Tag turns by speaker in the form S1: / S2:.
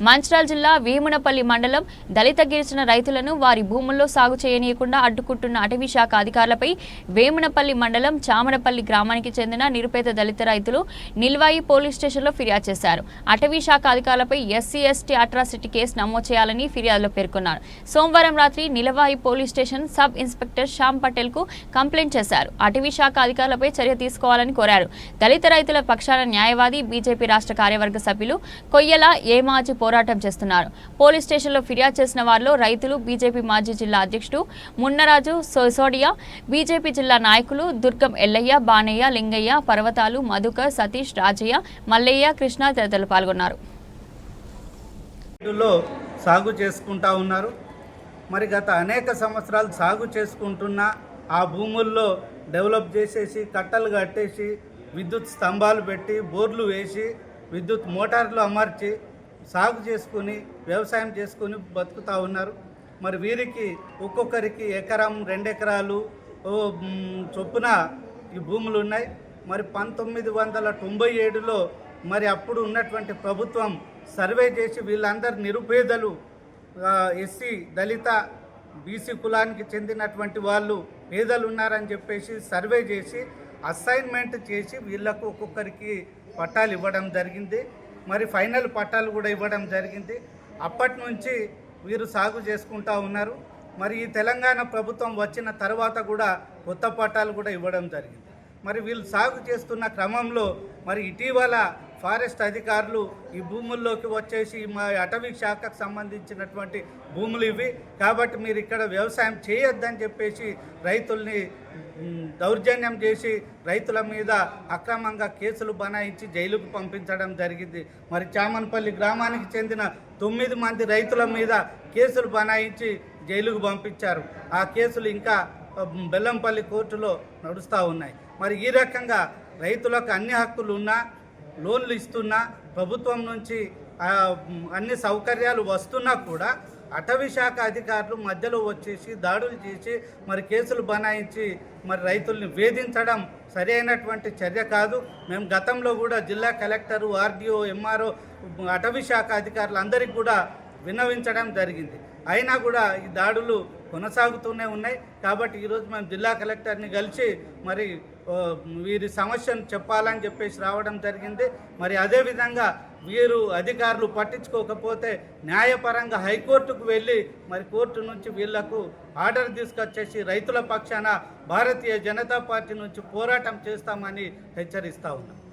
S1: మంచిర్యాల జిల్లా వేమునపల్లి మండలం దళిత గిరిజన రైతులను వారి భూముల్లో సాగు చేయనీయకుండా అడ్డుకుంటున్న అటవీ శాఖ అధికారులపై వేమునపల్లి మండలం చామనపల్లి గ్రామానికి చెందిన నిరుపేద దళిత రైతులు నిల్వాయి పోలీస్ స్టేషన్లో ఫిర్యాదు చేశారు. అటవీ శాఖ అధికారులపై ఎస్సీ ఎస్టీ అట్రాసిటీ కేసు నమోదు చేయాలని ఫిర్యాదులో పేర్కొన్నారు. సోమవారం రాత్రి Nilavai police station sub inspector Shyam పటేల్కు complaint చేశారు. అటవీ శాఖ అధికారులపై చర్య తీసుకోవాలని కోరారు. దళిత రైతుల పక్షాన న్యాయవాది బీజేపీ రాష్ట్ర కార్యవర్గ సభ్యులు కొయ్యల ఏమాజి పోరాటం చేస్తున్నారు. పోలీస్ స్టేషన్లో ఫిర్యాదు చేసిన వారిలో రైతులు బీజేపీ మాజీ జిల్లా అధ్యక్షుడు మున్నరాజు సోసోడియా బీజేపీ జిల్లా నాయకులు దుర్గం ఎల్లయ్య బానయ్య లింగయ్య పర్వతాలు మధుకర్ సతీష్ రాజయ్య మల్లయ్య కృష్ణ తదితరులు పాల్గొన్నారు.
S2: సాగు చేసుకుంటా ఉన్నారు. మరి గత అనేక సంవత్సరాలు సాగు చేసుకుంటున్న ఆ భూముల్లో డెవలప్ చేసేసి కట్టలు కట్టేసి విద్యుత్ స్తంభాలు పెట్టి బోర్లు వేసి విద్యుత్ మోటార్లు అమర్చి సాగు చేసుకుని వ్యవసాయం చేసుకుని బతుకుతూ ఉన్నారు. మరి వీరికి ఒక్కొక్కరికి ఎకరం రెండు ఎకరాలు చొప్పున ఈ భూములు ఉన్నాయి. మరి పంతొమ్మిది వందల తొంభై ఏడులో మరి అప్పుడు ఉన్నటువంటి ప్రభుత్వం సర్వే చేసి వీళ్ళందరు నిరుపేదలు ఎస్సీ దళిత బీసీ కులానికి చెందినటువంటి వాళ్ళు పేదలు ఉన్నారని చెప్పేసి సర్వే చేసి అసైన్మెంట్ చేసి వీళ్ళకు ఒక్కొక్కరికి పట్టాలు ఇవ్వడం జరిగింది. మరి ఫైనల్ పట్టాలు కూడా ఇవ్వడం జరిగింది. అప్పటి నుంచి వీరు సాగు చేసుకుంటా ఉన్నారు. మరి ఈ తెలంగాణ ప్రభుత్వం వచ్చిన తర్వాత కూడా కొత్త పట్టాలు కూడా ఇవ్వడం జరిగింది. మరి వీళ్ళు సాగు చేస్తున్న క్రమంలో మరి ఇటీవల ఫారెస్ట్ అధికారులు ఈ భూముల్లోకి వచ్చేసి మా అటవీ శాఖకు సంబంధించినటువంటి భూములు ఇవి. కాబట్టి మీరు ఇక్కడ వ్యవసాయం చేయొద్దని చెప్పేసి రైతుల్ని దౌర్జన్యం చేసి రైతుల మీద అక్రమంగా కేసులు బనాయించి జైలుకు పంపించడం జరిగింది. మరి చామన్పల్లి గ్రామానికి చెందిన తొమ్మిది మంది రైతుల మీద కేసులు బనాయించి జైలుకు పంపించారు. ఆ కేసులు ఇంకా బెల్లంపల్లి కోర్టులో నడుస్తూ ఉన్నాయి. మరి ఈ రకంగా రైతులకు అన్ని హక్కులు ఉన్నా లోన్లు ఇస్తున్నా ప్రభుత్వం నుంచి అన్ని సౌకర్యాలు వస్తున్నా కూడా అటవీ శాఖ అధికారులు మధ్యలో వచ్చేసి దాడులు చేసి మరి కేసులు బనాయించి మరి రైతుల్ని వేధించడం సరైనటువంటి చర్య కాదు. మేము గతంలో కూడా జిల్లా కలెక్టరు ఆర్డీఓ ఎంఆర్ఓ అటవీ శాఖ అధికారులు అందరికీ కూడా విన్నవించడం జరిగింది. అయినా కూడా ఈ దాడులు కొనసాగుతూనే ఉన్నాయి. కాబట్టి ఈరోజు మేము జిల్లా కలెక్టర్ని కలిసి మరి వీరి సమస్యను చెప్పాలని చెప్పేసి రావడం జరిగింది. మరి అదేవిధంగా వీరు అధికారులు పట్టించుకోకపోతే న్యాయపరంగా హైకోర్టుకు వెళ్ళి మరి కోర్టు నుంచి వీళ్ళకు ఆర్డర్ తీసుకొచ్చేసి రైతుల పక్షాన భారతీయ జనతా పార్టీ నుంచి పోరాటం చేస్తామని హెచ్చరిస్తా ఉన్నాం.